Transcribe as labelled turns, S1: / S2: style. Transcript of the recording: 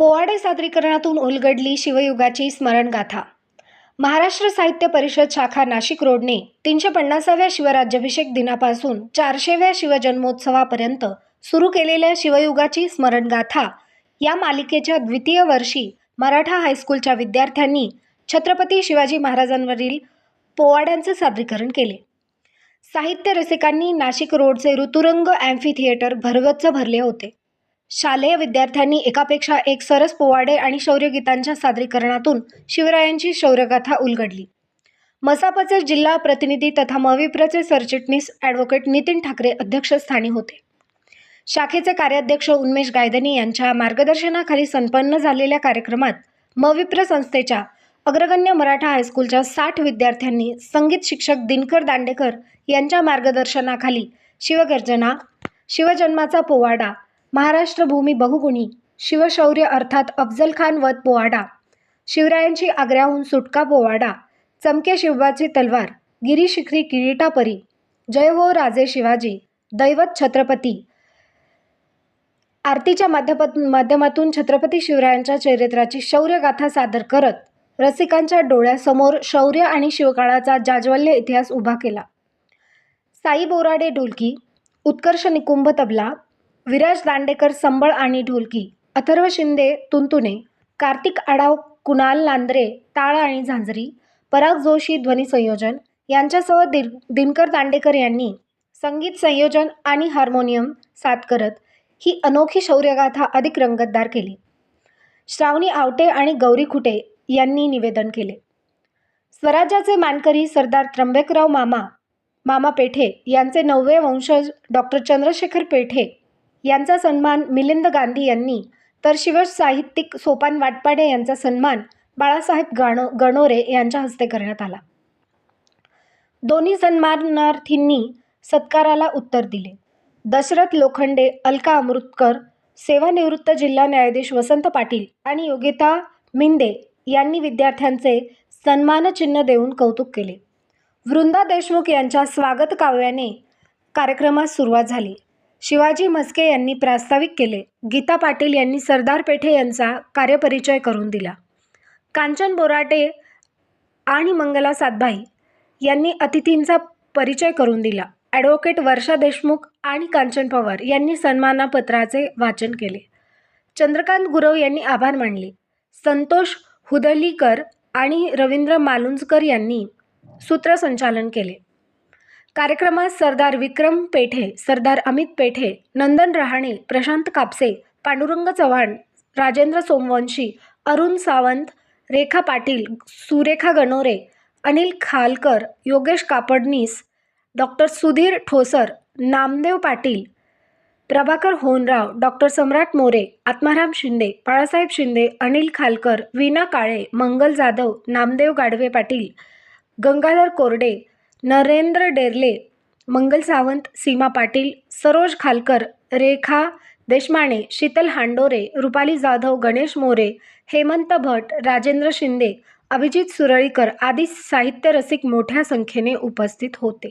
S1: पोवाडे सादरीकरणातून उलगडली शिवयुगाची स्मरणगाथा. महाराष्ट्र साहित्य परिषद शाखा नाशिक रोडने तीनशे पन्नासाव्या शिवराज्याभिषेक दिनापासून चारशेव्या शिवजन्मोत्सवापर्यंत सुरू केलेल्या शिवयुगाची स्मरणगाथा या मालिकेच्या द्वितीय वर्षी मराठा हायस्कूलच्या विद्यार्थ्यांनी छत्रपती शिवाजी महाराजांवरील पोवाड्यांचे सादरीकरण केले. साहित्य रसिकांनी नाशिक रोडचे ऋतुरंग अँफी थिएटर भरगच्च भरले होते. शालेय विद्यार्थ्यांनी एकापेक्षा एक सरस पोवाडे आणि शौर्यगीतांच्या सादरीकरणातून शिवरायांची शौर्यगाथा उलगडली. मसापचे जिल्हा प्रतिनिधी तथा मविप्रचे सरचिटणीस ॲडव्होकेट नितीन ठाकरे अध्यक्षस्थानी होते. शाखेचे कार्याध्यक्ष उन्मेश गायदनी यांच्या मार्गदर्शनाखाली संपन्न झालेल्या कार्यक्रमात मविप्र संस्थेच्या अग्रगण्य मराठा हायस्कूलच्या साठ विद्यार्थ्यांनी संगीत शिक्षक दिनकर दांडेकर यांच्या मार्गदर्शनाखाली शिवगर्जना शिवजन्माचा पोवाडा महाराष्ट्रभूमी बहुगुणी शिवशौर्य अर्थात अफजल खान वध पोवाडा शिवरायांची आग्र्याहून सुटका पोवाडा चमके शिवबाची तलवार गिरीशिखरी किरीटापरी जय हो राजे शिवाजी दैवत छत्रपती. आरतीच्या माध्यमात माध्यमातून छत्रपती शिवरायांच्या चरित्राची शौर्यगाथा सादर करत रसिकांच्या डोळ्यासमोर शौर्य आणि शिवकाळाचा जाज्वल्य इतिहास उभा केला. साई बोराडे ढोलकी उत्कर्ष निकुंभ तबला विराज दांडेकर संबळ आणि ढोलकी अथर्व शिंदे तुंतुने कार्तिक आडाव कुणाल लांद्रे टाळ आणि झांजरी पराग जोशी ध्वनी संयोजन यांच्यासह दिर दिनकर दांडेकर यांनी संगीत संयोजन आणि हार्मोनियम साथ करत ही अनोखी शौर्यगाथा अधिक रंगतदार केली. श्रावणी आवटे आणि गौरी खुटे यांनी निवेदन केले. स्वराज्याचे मानकरी सरदार त्र्यंबकराव मामा मामा पेठे यांचे नववे वंशज डॉक्टर चंद्रशेखर पेठे यांचा सन्मान मिलिंद गांधी यांनी तर शिवसाहित्यिक सोपान वाटपाडे यांचा सन्मान बाळासाहेब गाणो गणोरे यांच्या हस्ते करण्यात आला. दोन्ही सन्मानार्थींनी सत्काराला उत्तर दिले. दशरथ लोखंडे अलका अमृतकर सेवानिवृत्त जिल्हा न्यायाधीश वसंत पाटील आणि योगिता मिंदे यांनी विद्यार्थ्यांचे सन्मानचिन्ह देऊन कौतुक केले. वृंदा देशमुख यांच्या स्वागत काव्याने कार्यक्रमास सुरुवात झाली. शिवाजी म्हस्के यांनी प्रास्ताविक केले. गीता पाटील यांनी सरदार पेठे यांचा कार्यपरिचय करून दिला. कांचन बोराटे आणि मंगला सातभाई यांनी अतिथींचा परिचय करून दिला. ॲडव्होकेट वर्षा देशमुख आणि कांचन पवार यांनी सन्मानपत्राचे वाचन केले. चंद्रकांत गुरव यांनी आभार मानले. संतोष हुदलीकर आणि रवींद्र मालुंजकर यांनी सूत्रसंचालन केले. कार्यक्रमात सरदार विक्रम पेठे सरदार अमित पेठे नंदन रहाणे प्रशांत कापसे पांडुरंग चव्हाण राजेंद्र सोमवंशी अरुण सावंत रेखा पाटील सुरेखा गणोरे अनिल खालकर योगेश कापडनीस डॉक्टर सुधीर ठोसर नामदेव पाटील प्रभाकर होनराव डॉक्टर सम्राट मोरे आत्माराम शिंदे बाळासाहेब शिंदे अनिल खालकर वीणा काळे मंगल जाधव नामदेव गाडवे पाटील गंगाधर कोरडे नरेंद्र डेरले मंगल सावंत सीमा पाटील सरोज खालकर रेखा देशमाणे शीतल हांडोरे रुपाली जाधव गणेश मोरे हेमंत भट राजेंद्र शिंदे अभिजित सुरळीकर आदी साहित्य रसिक मोठ्या संख्येने उपस्थित होते.